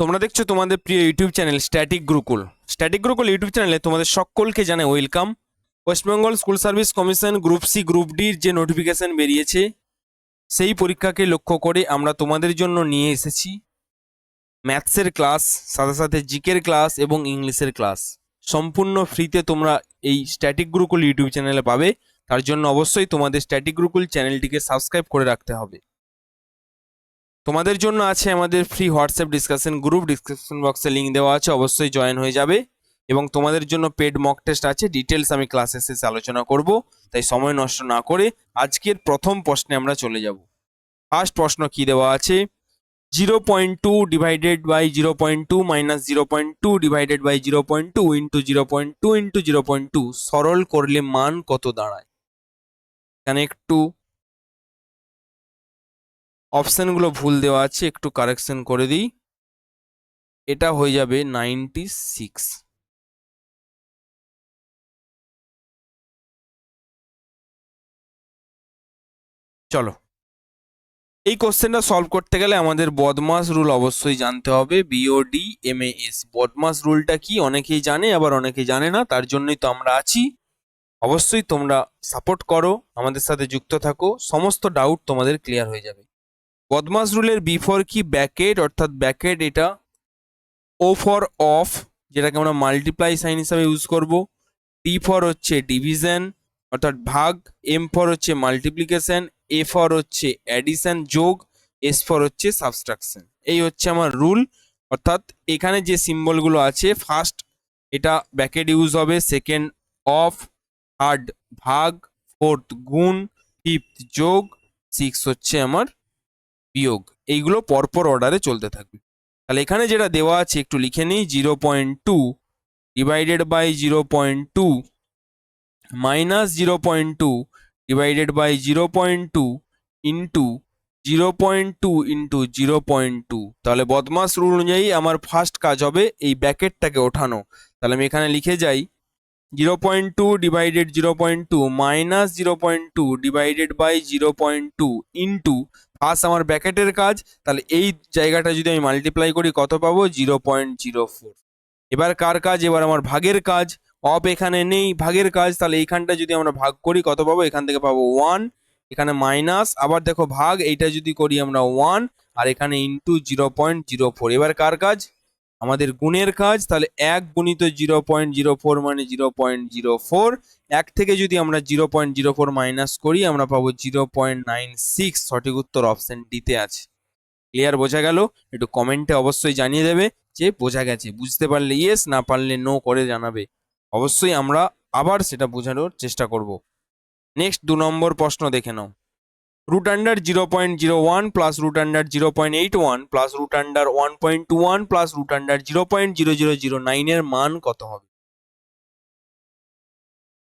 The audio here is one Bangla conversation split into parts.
তোমরা দেখছ তোমাদের প্রিয় YouTube channel static Gurukul. Static Gurukul YouTube চ্যানেলে তোমাদের সকলকে জানাই welcome. West Bengal school service commission group C, group ডির যে নোটিফিকেশন বেরিয়েছে, সেই পরীক্ষাকে লক্ষ্য করে আমরা তোমাদের জন্য নিয়ে এসেছি ম্যাথসের ক্লাস, সাথে সাথে জিকের ক্লাস এবং ইংলিশের ক্লাস। সম্পূর্ণ ফ্রিতে তোমরা এই স্ট্যাটিক গুরুকুল ইউটিউব চ্যানেলে পাবে। তার জন্য অবশ্যই তোমাদের স্ট্যাটিক গুরুকুল চ্যানেলটিকে সাবস্ক্রাইব করে রাখতে হবে। তোমাদের জন্য আছে আমাদের free WhatsApp discussion group description বক্সে লিঙ্ক দেওয়া আছে, অবশ্যই জয়েন হয়ে যাবে। এবং তোমাদের জন্য পেড মক টেস্ট আছে ডিটেলস আমি ক্লাসে শেষে আলোচনা করব, তাই সময় নষ্ট না করে আজকের প্রথম প্রশ্নে আমরা চলে যাব। ফার্স্ট প্রশ্ন কি দেওয়া আছে? Zero point two divided by zero point two minus zero point two divided by zero point two into zero point two into zero point two সরল করলে মান কত দাঁড়ায়? এখানে একটু অপশানগুলো ভুল দেওয়া আছে, একটু কারেকশন করে দিই। এটা হয়ে যাবে নাইনটি সিক্স চলো। এই কোশ্চেনটা সলভ করতে গেলে আমাদের বদমাস রুল অবশ্যই জানতে হবে বিওডি এম এস বদমাস রুলটা কি? অনেকেই জানে, আবার অনেকেই জানে না, তার জন্যই তো আমরা আছি। অবশ্যই তোমরা সাপোর্ট করো, আমাদের সাথে যুক্ত থাকো, সমস্ত ডাউট তোমাদের ক্লিয়ার হয়ে যাবে। বদমাস রুলের বিফোর কি ব্যাকেট অর্থাৎ ব্যাকেট এটা? ও ফর অফ যেটাকে আমরা মাল্টিপ্লাই সাইন হিসাবে ইউজ করব। টি ফর হচ্ছে ডিভিশন অর্থাৎ ভাগ। এম ফর হচ্ছে মাল্টিপ্লিকেশন এ ফর হচ্ছে অ্যাডিশন যোগ। এস ফর হচ্ছে সাবস্ট্রাকশন এই হচ্ছে আমার রুল অর্থাৎ এখানে যে সিম্বলগুলো আছে ফার্স্ট এটা ব্যাকেট ইউজ হবে সেকেন্ড অফ থার্ড ভাগ ফোর্থ গুণ ফিফথ যোগ সিক্স হচ্ছে আমার বিয়োগ এইগুলো পরপর অর্ডারে চলতে থাকবে তাহলে এখানে যেটা দেওয়া আছে একটু লিখে নিই zero point two divided by zero point two minus zero point two divided by zero point two into zero point two into zero point two তাহলে বদমাস রুল অনুযায়ী আমার ফার্স্ট কাজ হবে এই ব্যাকেটটাকে ওঠানো তাহলে আমি এখানে লিখে যাই zero point two divided zero point two minus zero point two divided by zero point two into first আমার ব্যাকেটের কাজ, তাহলে এই জায়গাটা যদি আমি মাল্টিপ্লাই করি, কত পাবো? জিরো পয়েন্ট জিরো ফোর এবার কার কাজ? এবার আমার ভাগের কাজ। অফ এখানে নেই, ভাগের কাজ। তাহলে এইখানটা যদি আমরা ভাগ করি, কত পাবো? এখান থেকে পাবো ওয়ান এখানে মাইনাস আবার দেখো ভাগ, এইটা যদি করি আমরা ওয়ান আর এখানে into zero point zero four এবার কার কাজ? আমাদের গুণের কাজ, তাহলে এক গুণিত জিরো পয়েন্ট জিরো ফোর মানে জিরো পয়েন্ট জিরো ফোর। এক থেকে যদি আমরা zero point zero four minus করি, আমরা পাবো জিরো পয়েন্ট নাইন সিক্স। সঠিক উত্তর অপশন ডিতে আছে। ক্লিয়ার বোঝা গেল? একটু কমেন্টে অবশ্যই জানিয়ে দেবে যে বোঝা গেছে। বুঝতে পারলে ইয়েস না পারলে নো করে জানাবে। অবশ্যই আমরা আবার সেটা বোঝানোর চেষ্টা করব। নেক্সট দু নম্বর প্রশ্ন দেখে নাও। Plus root under one point two one plus root under zero point zero zero zero নাইনের মান কত হবে?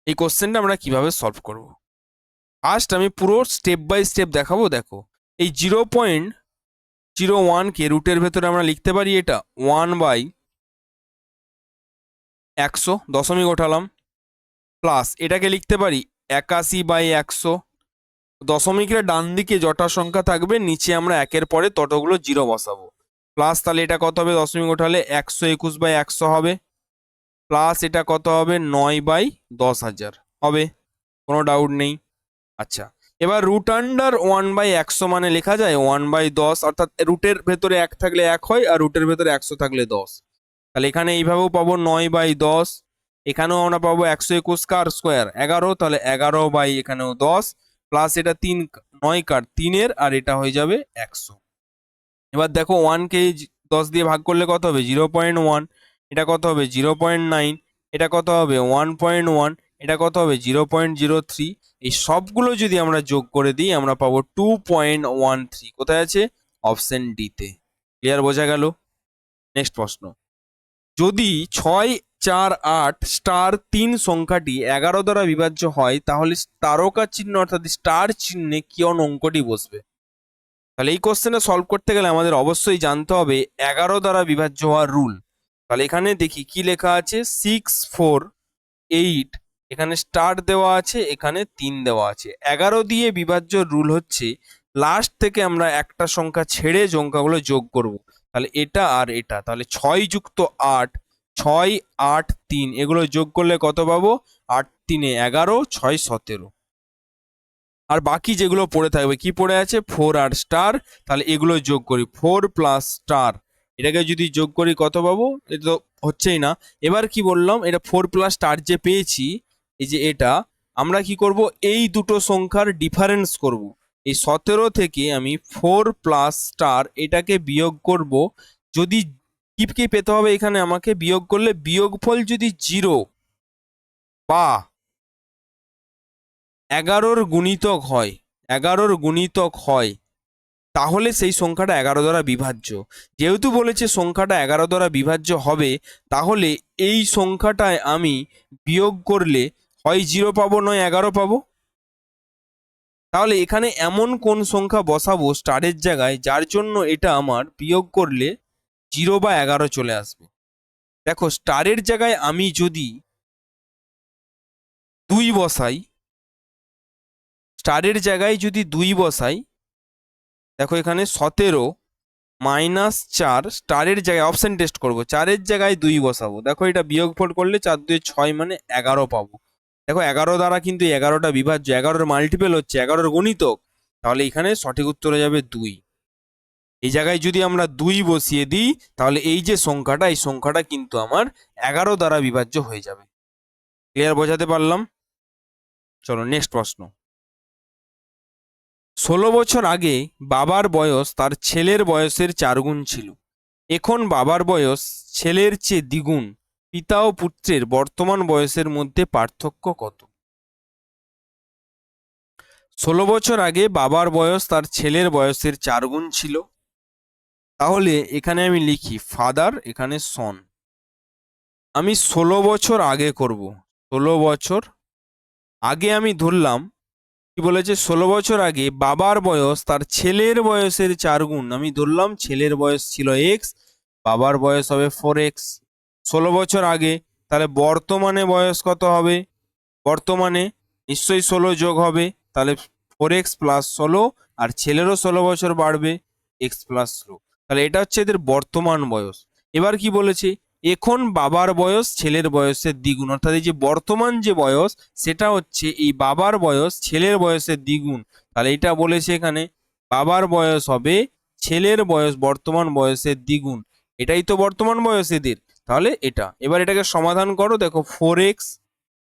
এই কোশ্চেনটা আমরা কীভাবে সলভ করব? ফার্স্ট আমি পুরো স্টেপ বাই স্টেপ দেখাবো, দেখো। এই জিরো পয়েন্ট জিরো ওয়ানকে রুটের ভেতরে আমরা লিখতে পারি এটা ওয়ান বাই একশো, দশমিক ওঠালাম প্লাস এটাকে লিখতে পারি একাশি বাই একশো দশমিকের ডান দিকে যটা সংখ্যা থাকবে, নিচে আমরা একের পরে ততগুলো জিরো বসাবো। প্লাস তাহলে এটা কত হবে? দশমিক ওঠালে একশো একুশ বাই একশো হবে। প্লাস এটা কত হবে? নয় বাই দশ হাজার। হবে? কোনো ডাউট নেই। আচ্ছা এবার রুট আন্ডার ওয়ান বাই একশো মানে লেখা যায় ওয়ান বাই দশ, অর্থাৎ রুটের ভেতরে এক থাকলে এক হয় আর রুটের ভেতরে একশো থাকলে দশ। তাহলে এখানে এইভাবেও পাবো নয় বাই দশ, এখানেও আমরা পাবো একশো একুশ কার স্কোয়ার এগারো, তাহলে এগারো বাই এখানেও দশ প্লাস এটা তিন, নয় কার তিনের আর এটা হয়ে যাবে একশো। এবার দেখো ওয়ানকে দশ দিয়ে ভাগ করলে কত হবে? জিরো পয়েন্ট ওয়ান এটা কত হবে? জিরো পয়েন্ট নাইন এটা কত হবে? ওয়ান পয়েন্ট ওয়ান এটা কত হবে? জিরো পয়েন্ট জিরো থ্রি এই সবগুলো যদি আমরা যোগ করে দিই, আমরা পাবো টু পয়েন্ট ওয়ান থ্রি কোথায় আছে? অপশন ডিতে ক্লিয়ার বোঝা গেল? নেক্সট প্রশ্ন। যদি ছয় চার আট স্টার তিন সংখ্যাটি এগারো দ্বারা বিভাজ্য হয়, তাহলে তারকা চিহ্ন অর্থাৎ স্টার চিহ্নে কোন অঙ্কটি বসবে? তাহলে এই কোশ্চেনে সলভ করতে গেলে আমাদের অবশ্যই জানতে হবে এগারো দ্বারা বিভাজ্য হওয়ার রুল তাহলে এখানে দেখি কি লেখা আছে? সিক্স ফোর এইট এখানে স্টার দেওয়া আছে, এখানে তিন দেওয়া আছে। এগারো দিয়ে বিভাজ্য রুল হচ্ছে লাস্ট থেকে আমরা একটা সংখ্যা ছেড়ে সংখ্যাগুলো যোগ করব। তাহলে এটা আর এটা। তাহলে ছয় যুক্ত আট ছয় আট তিন। এগুলো যোগ করলে কত পাবো? আট তিনে এগারো, ছয় সতেরো। আর বাকি যেগুলো পড়ে থাকবে, কি পড়ে আছে? ফোর আর স্টার তাহলে এগুলো যোগ করি। ফোর প্লাস স্টার এটাকে যদি যোগ করি কত পাবো? এটা তো হচ্ছেই না। এবার কি বললাম? এটা ফোর প্লাস স্টার যে পেয়েছি, এই যে এটা, আমরা কি করব? এই দুটো সংখ্যার ডিফারেন্স করব। এই সতেরো থেকে আমি ফোর প্লাস স্টার এটাকে বিয়োগ করব। যদি কি কি পেতে হবে এখানে। আমাকে বিয়োগ করলে বিয়োগফল যদি জিরো বা এগারোর গুণিতক হয়, এগারোর গুণিতক হয়, তাহলে সেই সংখ্যাটা এগারো দ্বারা বিভাজ্য। যেহেতু বলেছে সংখ্যাটা এগারো দ্বারা বিভাজ্য হবে, তাহলে এই সংখ্যাটায় আমি বিয়োগ করলে হয় জিরো পাবো, নয় এগারো পাবো। তাহলে এখানে এমন কোন সংখ্যা বসাবো স্টারের জায়গায়, যার জন্য এটা আমার বিয়োগ করলে জিরো বা এগারো চলে আসবে। দেখো, স্টারের জায়গায় আমি যদি দুই বসাই, স্টারের জায়গায় যদি দুই বসাই, দেখো এখানে সতেরো মাইনাস চার, স্টারের জায়গায়, অপশন টেস্ট করব, চারের জায়গায় দুই বসাবো। দেখো এটা বিয়োগ বিয়োগফল করলে চার দুই ছয় মানে এগারো পাবো। দেখো, এগারো দ্বারা কিন্তু এগারোটা বিভাজ্য, এগারোর মাল্টিপেল হচ্ছে, এগারোর গণিতক, তাহলে এখানে সঠিক উত্তর হয়ে যাবে দুই। এই জায়গায় যদি আমরা দুই বসিয়ে দিই, তাহলে এই যে সংখ্যাটা, এই সংখ্যাটা কিন্তু আমার এগারো দ্বারা বিভাজ্য হয়ে যাবে। ক্লিয়ার বোঝাতে পারলাম? চলো নেক্সট প্রশ্ন। ষোলো বছর আগে বাবার বয়স তার ছেলের বয়সের চারগুণ ছিল। এখন বাবার বয়স ছেলের চেয়ে দ্বিগুণ। পিতা ও পুত্রের বর্তমান বয়সের মধ্যে পার্থক্য কত? ষোলো বছর আগে বাবার বয়স তার ছেলের বয়সের চারগুণ ছিল। তাহলে এখানে আমি লিখি ফাদার এখানে সন আমি ষোলো বছর আগে করব। ষোলো বছর আগে আমি ধরলাম, কি বলেছে? ষোলো বছর আগে বাবার বয়স, তার ছেলের বয়সের চার গুণ। আমি ধরলাম, ছেলের বয়স ছিল এক্স বাবার বয়স হবে ফোর এক্স ষোলো বছর আগে, তাহলে বর্তমানে বয়স কত হবে? বর্তমানে নিশ্চয়ই ষোলো যোগ হবে, তাহলে ফোর এক্স প্লাস ষোলো, আর ছেলেরও ষোলো বছর বাড়বে এক্স প্লাস ষোলো তাহলে এটা হচ্ছে এদের বর্তমান বয়স। এবার কি বলেছে? এখন বাবার বয়স, ছেলের বয়সের দ্বিগুণ। অর্থাৎ এই যে বর্তমান যে বয়স, সেটা হচ্ছে এই বাবার বয়স, ছেলের বয়সের দ্বিগুণ। তাহলে এটা বলেছে এখানে, বাবার বয়স হবে, ছেলের বয়স, বর্তমান বয়সের দ্বিগুণ। এটাই তো বর্তমান বয়স এদের। তাহলে এটা, এবার এটাকে সমাধান করো। দেখো ফোর এক্স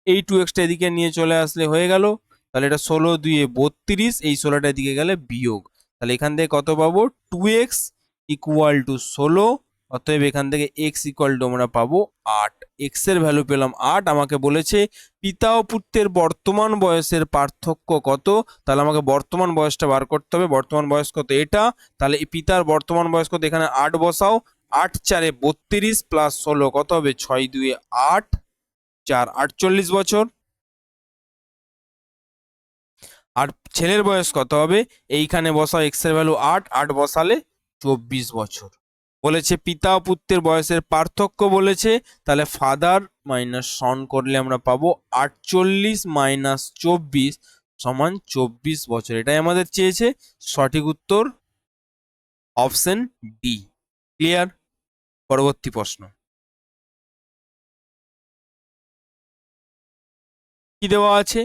এই টু এক্সটা এদিকে নিয়ে চলে আসলে হয়ে গেল। তাহলে এটা ষোলো দুয়ে বত্রিশ, এই ষোলোটা এদিকে গেলে বিয়োগ। তাহলে এখান থেকে কত পাবো? টু এক্স ইকুয়াল টু ষোলো, অতএব এখান থেকে এক্স ইকুয়াল টু আমরা পাবো আট। এক্সের ভ্যালু পেলাম আট, আমাকে বলেছে পিতা ও পুত্রের বর্তমান বয়সের পার্থক্য কত? তাহলে আমাকে বর্তমান বয়সটা বার করতে হবে। বর্তমান বয়স কত? এটা। তাহলে পিতার বর্তমান বয়স কত? এখানে আট বসাও। আট চারে বত্রিশ প্লাস ষোলো, কত হবে? ছয় দুয়ে আট। চার, আটচল্লিশ বছর। আর ছেলের বয়স কত হবে? এইখানে বসাও এক্সের ভ্যালু আট। আট বসালে চব্বিশ বছর। বলেছে, পিতা পুত্রের বয়সের পার্থক্য বলেছে, তাহলে ফাদার মাইনাস সন করলে আমরা পাবো আটচল্লিশ মাইনাস চব্বিশ সমান চব্বিশ বছর। এটাই আমাদের চেয়েছে সঠিক উত্তর অপশন ডি ক্লিয়ার পরবর্তী প্রশ্ন। কি দেওয়া আছে?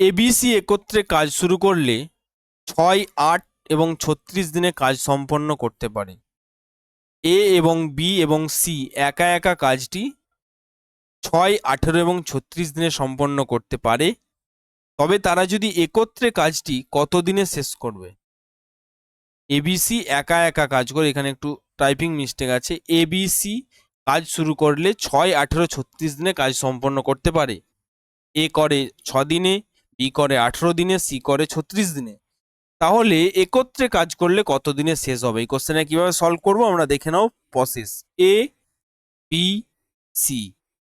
এবিসি একত্রে কাজ শুরু করলে ছয় আট এবং ছত্রিশ দিনে কাজ সম্পন্ন করতে পারে। এ এবং বি এবং সি একা একা কাজটি ছয়, আঠেরো এবং ছত্রিশ দিনে সম্পন্ন করতে পারে। তবে তারা যদি একত্রে কাজটি কত দিনে শেষ করবে? এবিসি একা একা কাজ করে, এখানে একটু টাইপিং মিস্টেক আছে। এবিসি কাজ শুরু করলে ছয়, আঠেরো, ছত্রিশ দিনে কাজ সম্পন্ন করতে পারে। এ করে ছ দিনে বি করে আঠেরো দিনে, সি করে ছত্রিশ দিনে। তাহলে একত্রে কাজ করলে কত দিনে শেষ হবে? এই কোশ্চেনে কীভাবে সলভ করব আমরা দেখে নাও process A B C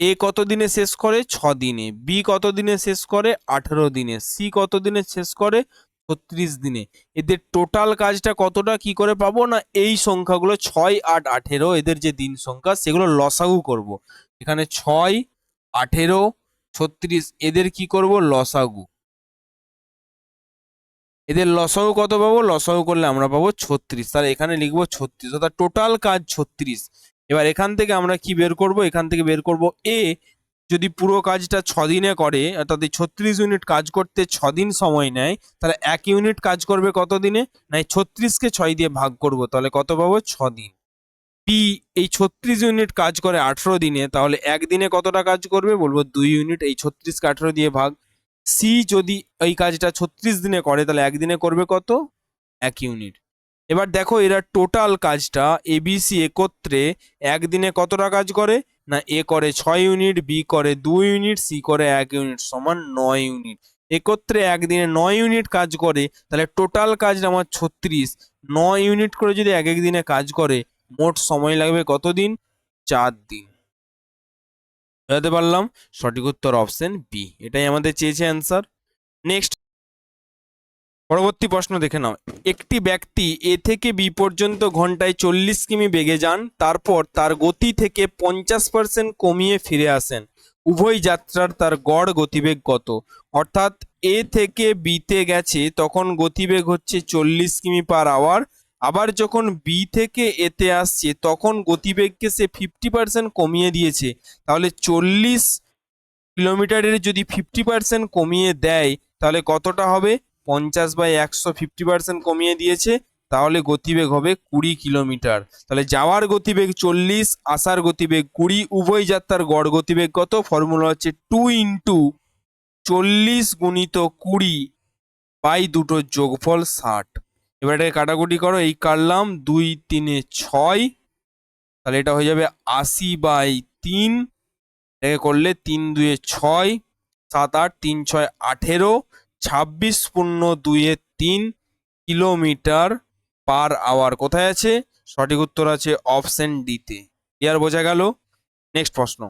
A কত দিনে শেষ করে? ছ দিনে। বি কত দিনে শেষ করে? আঠেরো দিনে। সি কত দিনে শেষ করে? ছত্রিশ দিনে। এদের টোটাল কাজটা কতটা কি করে পাবো না এই সংখ্যাগুলো ছয়, আট, আঠেরো, এদের যে দিন সংখ্যা, সেগুলো লসাগু করব। এখানে ছয়, আঠেরো, ছত্রিশ, এদের কি করব? লসাগু। এদের লসাগু কত পাবো? লসাগু করলে আমরা পাবো ছত্রিশ। তাহলে এখানে লিখব ছত্রিশ, অর্থাৎ টোটাল কাজ ছত্রিশ। এবার এখান থেকে আমরা কি বের করব? এখান থেকে বের করব এ যদি পুরো কাজটা দিনে করে, অর্থাৎ এই ছত্রিশ ইউনিট কাজ করতে ছ দিন সময় নেয়, তাহলে এক ইউনিট কাজ করবে কত দিনে না, এই ছত্রিশকে ছয় দিয়ে ভাগ করব, তাহলে কত পাবো? ছ দিন পি এই ছত্রিশ ইউনিট কাজ করে আঠেরো দিনে, তাহলে একদিনে কতটা কাজ করবে? বলব দুই ইউনিট এই ছত্রিশকে আঠেরো দিয়ে ভাগ সি যদি এই কাজটা ছত্রিশ দিনে করে, তাহলে একদিনে করবে কত? এক ইউনিট এবার দেখো এরা টোটাল কাজটা এবিসি একত্রে একদিনে কতটা কাজ করে? না এ করে ছয় ইউনিট বি করে দুই ইউনিট সি করে এক ইউনিট সমান নয় ইউনিট একত্রে একদিনে নয় ইউনিট কাজ করে, তাহলে টোটাল কাজটা আমার ছত্রিশ। নয় ইউনিট করে যদি এক এক দিনে কাজ করে, মোট সময় লাগবে কতদিন? চার দিন। বুঝাতে পারলাম। সঠিক উত্তর অপশন বি এটাই আমাদের চেয়েছে অ্যান্সার নেক্সট পরবর্তী প্রশ্ন দেখে নাও। একটি ব্যক্তি এ থেকে বি পর্যন্ত ঘন্টায় চল্লিশ কিমি বেগে যান, তারপর তার গতি থেকে পঞ্চাশ পার্সেন্ট কমিয়ে ফিরে আসেন। উভয় যাত্রার তার গড় গতিবেগ কত? অর্থাৎ এ থেকে বিতে গেছে, তখন গতিবেগ হচ্ছে চল্লিশ কিমি পার আওয়ার আবার যখন বি থেকে এতে আসছে, তখন গতিবেগকে সে ফিফটি পার্সেন্ট কমিয়ে দিয়েছে। তাহলে চল্লিশ কিলোমিটারের যদি ফিফটি পার্সেন্ট কমিয়ে দেয়, তাহলে কতটা হবে? পঞ্চাশ বাই একশো ফিফটি পার্সেন্ট কমিয়ে দিয়েছে, তাহলে গতিবেগ হবে কুড়ি কিলোমিটার। তাহলে যাওয়ার গতিবেগ চল্লিশ, আসার গতিবেগ কুড়ি, উভয় যাত্রার গড় গতিবেগ কত? ফর্মুলা হচ্ছে টু ইন্টু চল্লিশ গুণিত কুড়ি বাই দুটো যোগফল ষাট। এবার এটাকে কাটাকুটি করো, এই কাটলাম দুই তিনে ছয়, তাহলে এটা হয়ে যাবে আশি বাই তিন, এটাকে করলে তিন দুয়ে ছয়, সাত আট, তিন ছয় আঠেরো, ছাব্বিশ পূর্ণ দুয়ে তিন কিলোমিটার পার আওয়ার। কোথায় আছে? সঠিক উত্তর আছে অপশন ডিতে। ইয়ার বোঝা গেল? নেক্সট প্রশ্ন।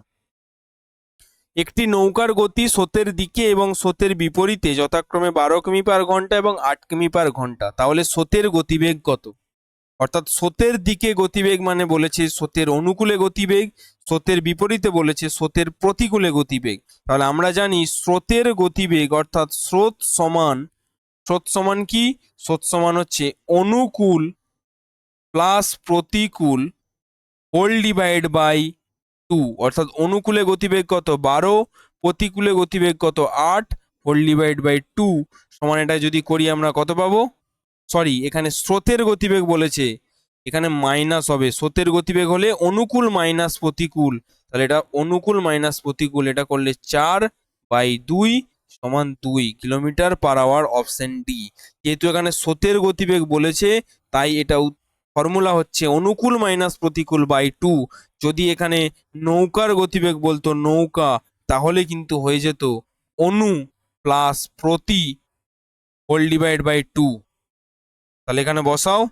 একটি নৌকার গতি স্রোতের দিকে এবং স্রোতের বিপরীতে যথাক্রমে বারো কিমি পার ঘণ্টা এবং আট কিমি পার ঘণ্টা। তাহলে স্রোতের গতিবেগ কত? অর্থাৎ স্রোতের দিকে গতিবেগ মানে বলেছে স্রোতের অনুকূলে গতিবেগ, স্রোতের বিপরীতে বলেছে স্রোতের প্রতিকূলে গতিবেগ। তাহলে আমরা জানি স্রোতের গতিবেগ অর্থাৎ স্রোত সমান স্রোত সমান কি? স্রোত সমান হচ্ছে অনুকূল প্লাস প্রতিকূল হোল ডিভাইড বাই টু, অর্থাৎ অনুকূলে গতিবেগ কত? বারো, প্রতিকূলে গতিবেগ কত? আট হোল ডিভাইড বাই টু সমান এটা যদি করি আমরা কত পাবো? সরি এখানে স্রোতের গতিবেগ বলেছে। এখানে মাইনাস হবে। স্রোতের গতিবেগ হলে অনুকূল মাইনাস প্রতিকূল। তাহলে এটা অনুকূল মাইনাস প্রতিকূল, এটা করলে চার বাই দুই সমান দুই kilometre per hour option D যেহেতু এখানে স্রোতের গতিবেগ বলেছে, তাই এটা ফর্মুলা হচ্ছে অনুকূল মাইনাস প্রতিকূল বাই টু যদি এখানে নৌকার গতিবেগ বলতো নৌকা, তাহলে কিন্তু হয়ে যেত অনু প্লাস প্রতি হোল ডিভাইড বাই টু। তাহলে এখানে বসাও।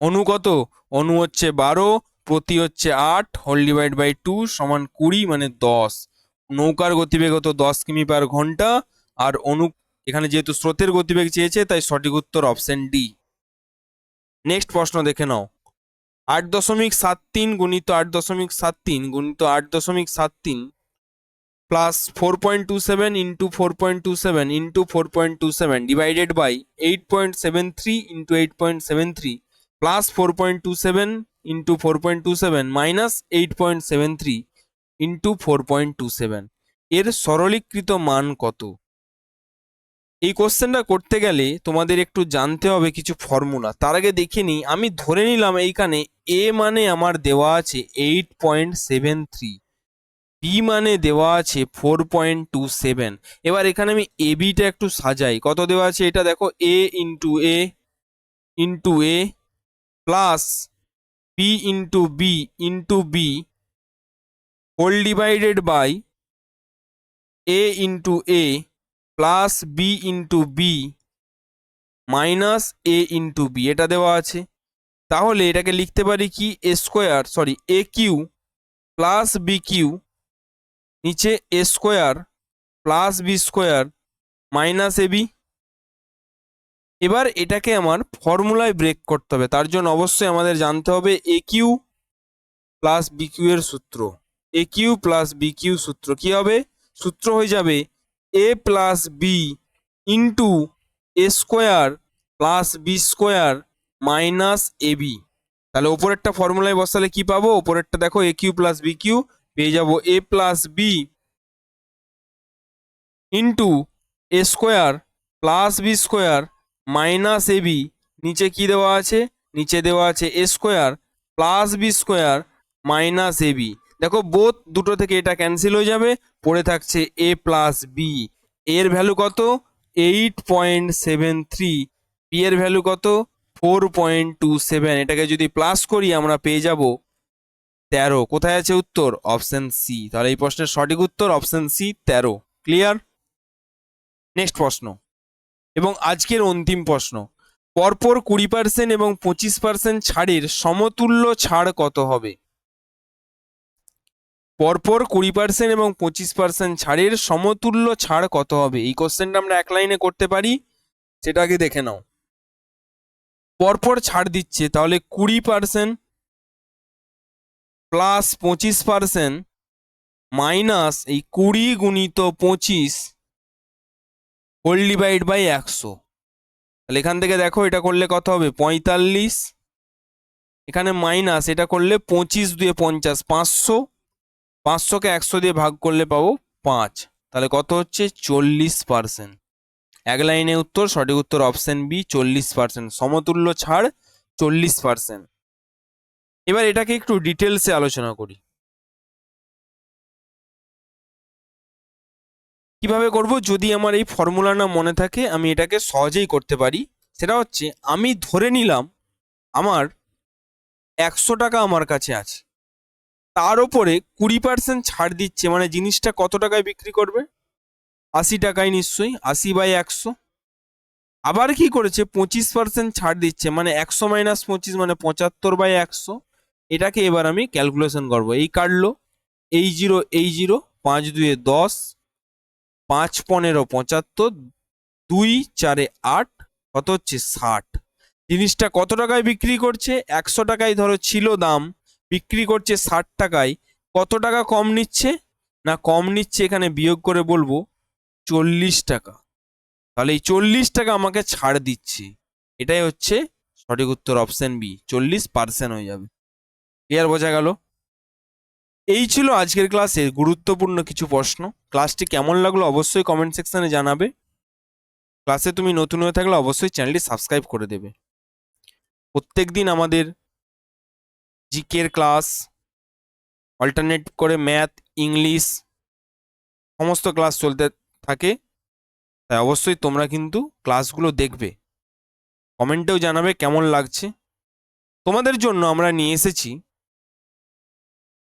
অনু কত? অনু হচ্ছে বারো, প্রতি হচ্ছে আট, হোল ডিভাইড বাই টু সমান কুড়ি মানে দশ। নৌকার গতিবেগ হতো দশ কিমি পার ঘণ্টা, আর অনু, এখানে যেহেতু স্রোতের গতিবেগ চেয়েছে, তাই সঠিক উত্তর অপশন ডি। নেক্সট প্রশ্ন দেখে নাও। আট দশমিক সাত তিন গুণিত আট দশমিক সাত তিন গুণিত আট দশমিক সাত তিন plus four point two seven into four point two seven into four point two seven divided by eight point seven three into eight point seven three plus four point two seven into four point two seven minus eight point seven three into four point two seven এর সরলীকৃত মান কত? এই কোশ্চেনটা করতে গেলে তোমাদের একটু জানতে হবে কিছু ফর্মুলা তার আগে দেখে নিই, আমি ধরে নিলাম এইখানে এ মানে আমার দেওয়া আছে eight point seven three B মানে দেওয়া আছে ফোর পয়েন্ট টু সেভেন এবার এখানে আমি এ বিটা একটু সাজাই। কত দেওয়া আছে এটা দেখো A into A into A plus B into B into B whole divided by A into A plus B into B minus A into B এটা দেওয়া আছে। তাহলে এটাকে লিখতে পারি কি? A square sorry A cube plus B cube নিচে A square plus B square minus A B এবার এটাকে আমার ফর্মুলায় ব্রেক করতে হবে। তার জন্য অবশ্যই আমাদের জানতে হবে A cube plus B cube এর সূত্র। A cube plus B cube সূত্র কি হবে? সূত্র হয়ে যাবে A plus B into A square plus B square minus A B তাহলে ওপরেরটা ফর্মুলায় বসালে কি পাবো? ওপরেরটা দেখো A cube plus B cube পেয়ে যাব A plus B into A square plus B square minus A B নিচে কি দেওয়া আছে? নিচে দেওয়া আছে A square plus B square minus A B দেখো বোথ দুটো থেকে এটা ক্যান্সেল হয়ে যাবে, পড়ে থাকছে এ প্লাস বি এর ভ্যালু কত? Eight point seven three B এর ভ্যালু কত? ফোর পয়েন্ট টু সেভেন এটাকে যদি প্লাস করি, আমরা পেয়ে যাব তেরো। কোথায় আছে উত্তর? অপশন সি তাহলে এই প্রশ্নের সঠিক উত্তর অপশন সি তেরো। ক্লিয়ার নেক্সট প্রশ্ন। এবং আজকের অন্তিম প্রশ্ন। পরপর কুড়ি পার্সেন্ট এবং পঁচিশ পার্সেন্ট ছাড়ের সমতুল্য ছাড় কত হবে? পরপর কুড়ি পার্সেন্ট এবং পঁচিশ পার্সেন্ট ছাড়ের সমতুল্য ছাড় কত হবে? এই কোশ্চেনটা আমরা এক লাইনে করতে পারি। সেটা আগে দেখে নাও। পরপর ছাড় দিচ্ছে, তাহলে কুড়ি পার্সেন্ট প্লাস পঁচিশ পার্সেন্ট মাইনাস এই কুড়ি গুণিত পঁচিশ হোল ডিভাইড বাই একশো। তাহলে এখান থেকে দেখো, এটা করলে কত হবে? পঁয়তাল্লিশ। এখানে মাইনাস এটা করলে পঁচিশ দিয়ে পঞ্চাশ, পাঁচশো। পাঁচশোকে একশো দিয়ে ভাগ করলে পাবো পাঁচ। তাহলে কত হচ্ছে? চল্লিশ পার্সেন্ট। এক লাইনে উত্তর, সঠিক উত্তর অপশন বি, চল্লিশ পার্সেন্ট। সমতুল্য ছাড়, চল্লিশ পার্সেন্ট। এবার এটাকে একটু ডিটেলসে আলোচনা করি। কীভাবে করব? যদি আমার এই ফর্মুলা না মনে থাকে, আমি এটাকে সহজেই করতে পারি। সেটা হচ্ছে, আমি ধরে নিলাম, আমার একশো টাকা আমার কাছে আছে। তার ওপরে কুড়ি পার্সেন্ট ছাড় দিচ্ছে মানে জিনিসটা কত টাকায় বিক্রি করবে? আশি টাকায় নিশ্চয়ই, আশি বাই একশো। আবার কি করেছে? পঁচিশ পার্সেন্ট ছাড় দিচ্ছে মানে একশো মাইনাস পঁচিশ মানে পঁচাত্তর বাই একশো। এটাকে এবার আমি ক্যালকুলেশন করব। এই কাটলো, এই জিরো এই জিরো, পাঁচ দুয়ে দশ, পাঁচ পনেরো, পঁচাত্তর, দুই চারে আট, কত হচ্ছে ষাট। জিনিসটা কত টাকায় বিক্রি করছে? একশো টাকায় ধরো ছিল দাম। বিক্রি করছে ষাট টাকায়, কত টাকা কম নিচ্ছে? না, কম নিচ্ছে এখানে বিয়োগ করে বলব চল্লিশ টাকা। তাহলে এই চল্লিশ টাকা আমাকে ছাড় দিচ্ছে। এটাই হচ্ছে সঠিক উত্তর অপশন বি, চল্লিশ পার্সেন্ট হয়ে যাবে। ক্লিয়ার বোঝা গেল? এই ছিল আজকের ক্লাসের গুরুত্বপূর্ণ কিছু প্রশ্ন। ক্লাসটি কেমন লাগল অবশ্যই কমেন্ট সেকশানে জানাবে। ক্লাসে তুমি নতুন হয়ে থাকলে অবশ্যই চ্যানেলটি সাবস্ক্রাইব করে দেবে। প্রত্যেক দিন আমাদের জিকের ক্লাস অল্টারনেট করে ম্যাথ ইংলিশ সমস্ত ক্লাস চলতে থাকে। তাই অবশ্যই তোমরা কিন্তু ক্লাসগুলো দেখবে। কমেন্টেও জানাবে কেমন লাগছে। তোমাদের জন্য আমরা নিয়ে এসেছি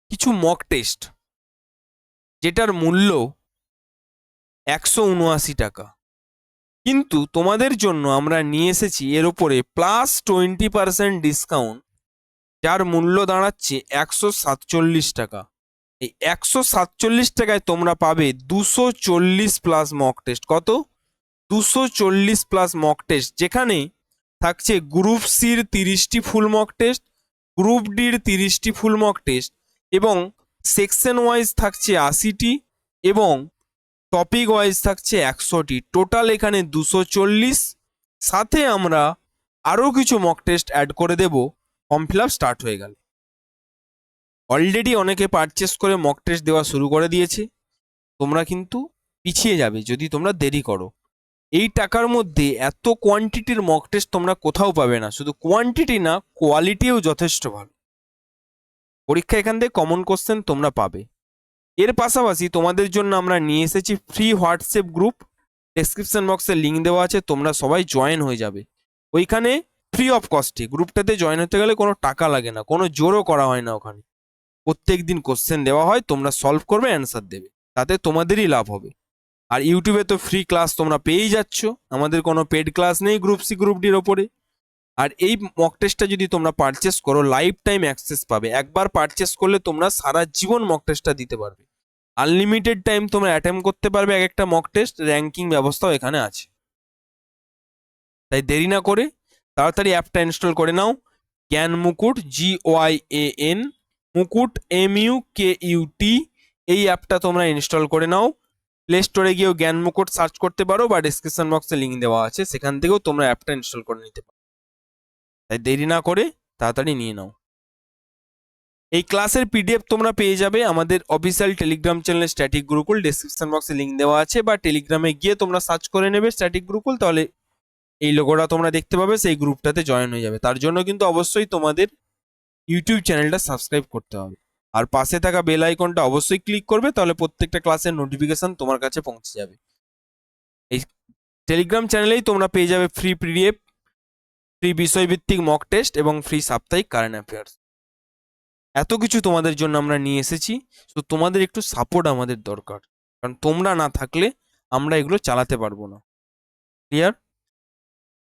কিছু মক টেস্ট যেটার মূল্য একশো উনআশি টাকা। কিন্তু তোমাদের জন্য আমরা নিয়ে এসেছি এর ওপরে প্লাস টোয়েন্টি পার্সেন্ট ডিসকাউন্ট যার মূল্য দাঁড়াচ্ছে একশো সাতচল্লিশ টাকা। এই একশো সাতচল্লিশ টাকায় তোমরা পাবে দুশো চল্লিশ প্লাস মক টেস্ট কত? দুশো চল্লিশ প্লাস মক টেস্ট যেখানে থাকছে গ্রুপ সির তিরিশটি ফুল মক টেস্ট গ্রুপ ডির তিরিশটি ফুল মক টেস্ট এবং সেকশন ওয়াইজ থাকছে আশিটি এবং টপিক ওয়াইজ থাকছে একশোটি। টোটাল এখানে দুশো চল্লিশ। সাথে আমরা আরও কিছু মক টেস্ট অ্যাড করে দেব। ফর্ম ফিল আপ স্টার্ট হয়ে গেল। অলরেডি অনেকে পারচেস করে মক টেস্ট দেওয়া শুরু করে দিয়েছে। তোমরা কিন্তু পিছিয়ে যাবে, যদি তোমরা দেরি করো। এই টাকার মধ্যে এত কোয়ান্টিটির মক টেস্ট তোমরা কোথাও পাবে না। শুধু কোয়ান্টিটি না কোয়ালিটিও যথেষ্ট ভালো। পরীক্ষা এখান থেকে কমন কোশ্চেন তোমরা পাবে। এর পাশাপাশি তোমাদের জন্য আমরা নিয়ে এসেছি ফ্রি হোয়াটসঅ্যাপ গ্রুপ ডেসক্রিপশন বক্সে লিঙ্ক দেওয়া আছে, তোমরা সবাই জয়েন হয়ে যাবে। ওইখানে ফ্রি অফ কস্টে গ্রুপটাতে জয়েন হতে গেলে কোনো টাকা লাগে না। কোনো জোরও করা হয় না ওখানে। প্রত্যেক দিন কোশ্চেন দেওয়া হয়, তোমরা সলভ করবে অ্যান্সার দেবে। তাতে তোমাদেরই লাভ হবে। আর ইউটিউবে তো ফ্রি ক্লাস তোমরা পেয়েই যাচ্ছ। আমাদের কোনো পেড ক্লাস নেই গ্রুপ সি গ্রুপ ডির ওপরে। আর এই মক টেস্টটা যদি তোমরা পারচেস করো লাইফ টাইম অ্যাক্সেস পাবে। একবার পারচেস করলে তোমরা সারা জীবন মক টেস্টটা দিতে পারবে। আনলিমিটেড টাইম তোমরা অ্যাটেম্প করতে পারবে এক একটা মক টেস্ট র্যাঙ্কিং ব্যবস্থাও এখানে আছে। তাই দেরি না করে তাড়াতাড়ি অ্যাপটা ইনস্টল করে নাও। Gyan Mukut G Y A N Mukut M U K U T এই অ্যাপটা তোমরা ইনস্টল করে নাও। প্লে স্টোরে গিয়েও জ্ঞান মুকুট সার্চ করতে পারো বা ডিসক্রিপশন বক্সে লিঙ্ক দেওয়া আছে। সেখান থেকেও তোমরা অ্যাপটা ইনস্টল করে নিতে পারো। তাই দেরি না করে তাড়াতাড়ি নিয়ে নাও। এই ক্লাসের পিডিএফ তোমরা পেয়ে যাবে। আমাদের অফিসিয়াল টেলিগ্রাম চ্যানেলে স্ট্যাটিক গুরুকুল ডিসক্রিপশন বক্সে লিঙ্ক দেওয়া আছে বা টেলিগ্রামে গিয়ে তোমরা সার্চ করে নেবে স্ট্যাটিক গুরুকুল তাহলে এই লোগোটা তোমরা দেখতে পাবে, সেই গ্রুপটাতে জয়েন হয়ে যাবে। তার জন্য কিন্তু অবশ্যই তোমাদের ইউটিউব চ্যানেলটা সাবস্ক্রাইব করতে হবে। আর পাশে থাকা বেল আইকনটা অবশ্যই ক্লিক করবে, তাহলে প্রত্যেকটা ক্লাসের নোটিফিকেশন তোমার কাছে পৌঁছে যাবে। এই টেলিগ্রাম চ্যানেলেই তোমরা পেয়ে যাবে ফ্রি পিডিএফ ফ্রি বিষয়ভিত্তিক মক টেস্ট এবং ফ্রি সাপ্তাহিক কারেন্ট অ্যাফেয়ার্স এত কিছু তোমাদের জন্য আমরা নিয়ে এসেছি, তো তোমাদের একটু সাপোর্ট আমাদের দরকার। কারণ তোমরা না থাকলে আমরা এগুলো চালাতে পারব না। ক্লিয়ার